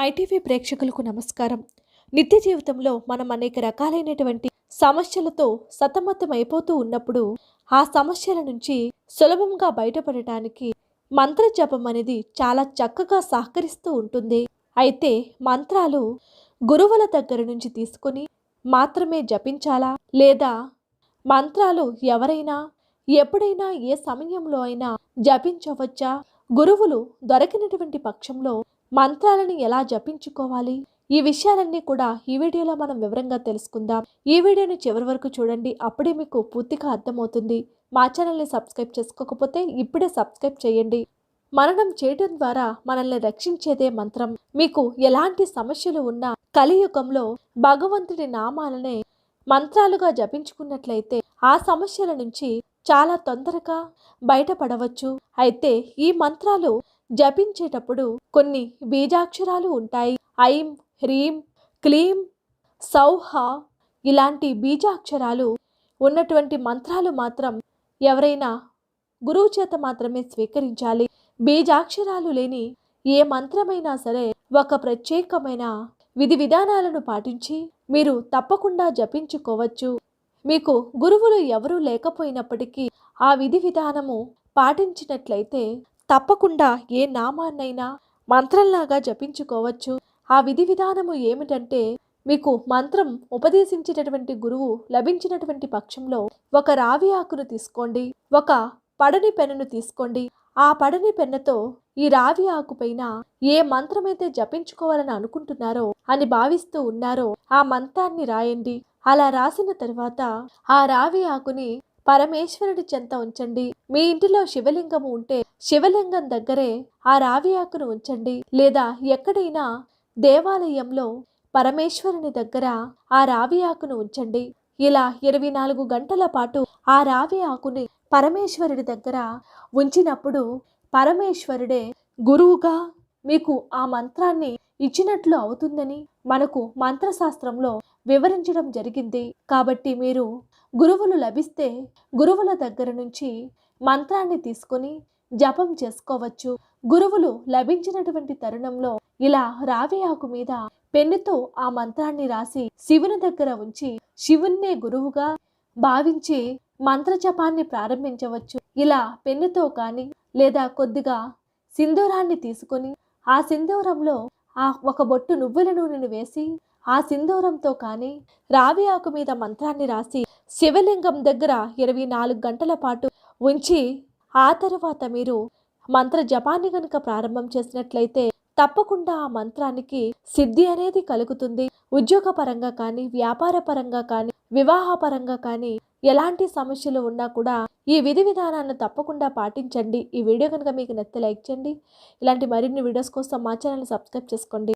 MyTV ప్రేక్షకులకు నమస్కారం. నిత్య జీవితంలో మనం అనేక రకాలైనటువంటి సమస్యలతో సతమతం అయిపోతూ ఉన్నప్పుడు ఆ సమస్యల నుంచి సులభంగా బయటపడటానికి మంత్ర జపం అనేది చాలా చక్కగా సహకరిస్తూ ఉంటుంది. అయితే మంత్రాలు గురువుల దగ్గర నుంచి తీసుకొని మాత్రమే జపించాలా? లేదా మంత్రాలు ఎవరైనా ఎప్పుడైనా ఏ సమయంలో అయినా జపించవచ్చా? గురువులు దొరికినటువంటి పక్షంలో మంత్రాలను ఎలా జపించుకోవాలి? ఈ విషయాలన్నీ కూడా ఈ వీడియోలో మనం వివరంగా తెలుసుకుందాం. ఈ వీడియోని చివరి వరకు చూడండి. అప్పుడే మీకు పూర్తిగా అర్థమవుతుంది. మా ఛానల్ని సబ్స్క్రైబ్ చేసుకోకపోతే ఇప్పుడే సబ్స్క్రైబ్ చేయండి. మననం చేయడం ద్వారా మనల్ని రక్షించేదే మంత్రం. మీకు ఎలాంటి సమస్యలు ఉన్నా కలియుగంలో భగవంతుడి నామాలనే మంత్రాలుగా జపించుకున్నట్లయితే ఆ సమస్యల నుంచి చాలా తొందరగా బయటపడవచ్చు. అయితే ఈ మంత్రాలు జపించేటప్పుడు కొన్ని బీజాక్షరాలు ఉంటాయి. ఐం హ్రీం క్లీం సౌహ ఇలాంటి బీజాక్షరాలు ఉన్నటువంటి మంత్రాలు మాత్రం ఎవరైనా గురువు చేత మాత్రమే స్వీకరించాలి. బీజాక్షరాలు లేని ఏ మంత్రమైనా సరే ఒక ప్రత్యేకమైన విధి విధానాలను పాటించి మీరు తప్పకుండా జపించుకోవచ్చు. మీకు గురువులు ఎవరూ లేకపోయినప్పటికీ ఆ విధి విధానము పాటించినట్లయితే తప్పకుండా ఏ నామాన్నైనా మంత్రంలాగా జపించుకోవచ్చు. ఆ విధి విధానము ఏమిటంటే మీకు మంత్రం ఉపదేశించినటువంటి గురువు లభించినటువంటి పక్షంలో ఒక రావి ఆకును తీసుకోండి ఒక పడని పెన్నును తీసుకోండి. ఆ పడని పెన్నుతో ఈ రావి ఆకుపైన ఏ మంత్రమైతే జపించుకోవాలని అనుకుంటున్నారో అని భావిస్తూ ఉన్నారో ఆ మంత్రాన్ని రాయండి. అలా రాసిన తర్వాత ఆ రావి ఆకుని పరమేశ్వరుడి చెంత ఉంచండి. మీ ఇంటిలో శివలింగము ఉంటే శివలింగం దగ్గరే ఆ రావి ఆకును ఉంచండి. లేదా ఎక్కడైనా దేవాలయంలో పరమేశ్వరుని దగ్గర ఆ రావి ఆకును ఉంచండి. ఇలా ఇరవై నాలుగు గంటల పాటు ఆ రావి ఆకుని పరమేశ్వరుడి దగ్గర ఉంచినప్పుడు పరమేశ్వరుడే గురువుగా మీకు ఆ మంత్రాన్ని ఇచ్చినట్లు అవుతుందని మనకు మంత్రశాస్త్రంలో వివరించడం జరిగింది. కాబట్టి మీరు గురువులు లభిస్తే గురువుల దగ్గర నుంచి మంత్రాన్ని తీసుకొని జపం చేసుకోవచ్చు. గురువులు లభించినటువంటి తరుణంలో ఇలా రావి ఆకు మీద పెన్నుతో ఆ మంత్రాన్ని రాసి శివుని దగ్గర ఉంచి శివున్నే గురువుగా భావించి మంత్ర జపాన్ని ప్రారంభించవచ్చు. ఇలా పెన్నుతో కానీ లేదా కొద్దిగా సింధూరాన్ని తీసుకొని ఆ సింధూరంలో ఆ ఒక బొట్టు నువ్వుల నూనెను వేసి ఆ సింధూరంతో కానీ రావి ఆకు మీద మంత్రాన్ని రాసి శివలింగం దగ్గర ఇరవై నాలుగు గంటల పాటు ఉంచి ఆ తర్వాత మీరు మంత్ర జపాన్ని కనుక ప్రారంభం చేసినట్లయితే తప్పకుండా ఆ మంత్రానికి సిద్ధి అనేది కలుగుతుంది. ఉద్యోగ పరంగా కానీ వ్యాపార పరంగా కానీ వివాహ పరంగా కానీ ఎలాంటి సమస్యలు ఉన్నా కూడా ఈ విధి విధానాన్ని తప్పకుండా పాటించండి. ఈ వీడియో కనుక మీకు నచ్చితే లైక్ చేయండి. ఇలాంటి మరిన్ని వీడియోస్ కోసం మా ఛానల్ సబ్స్క్రైబ్ చేసుకోండి.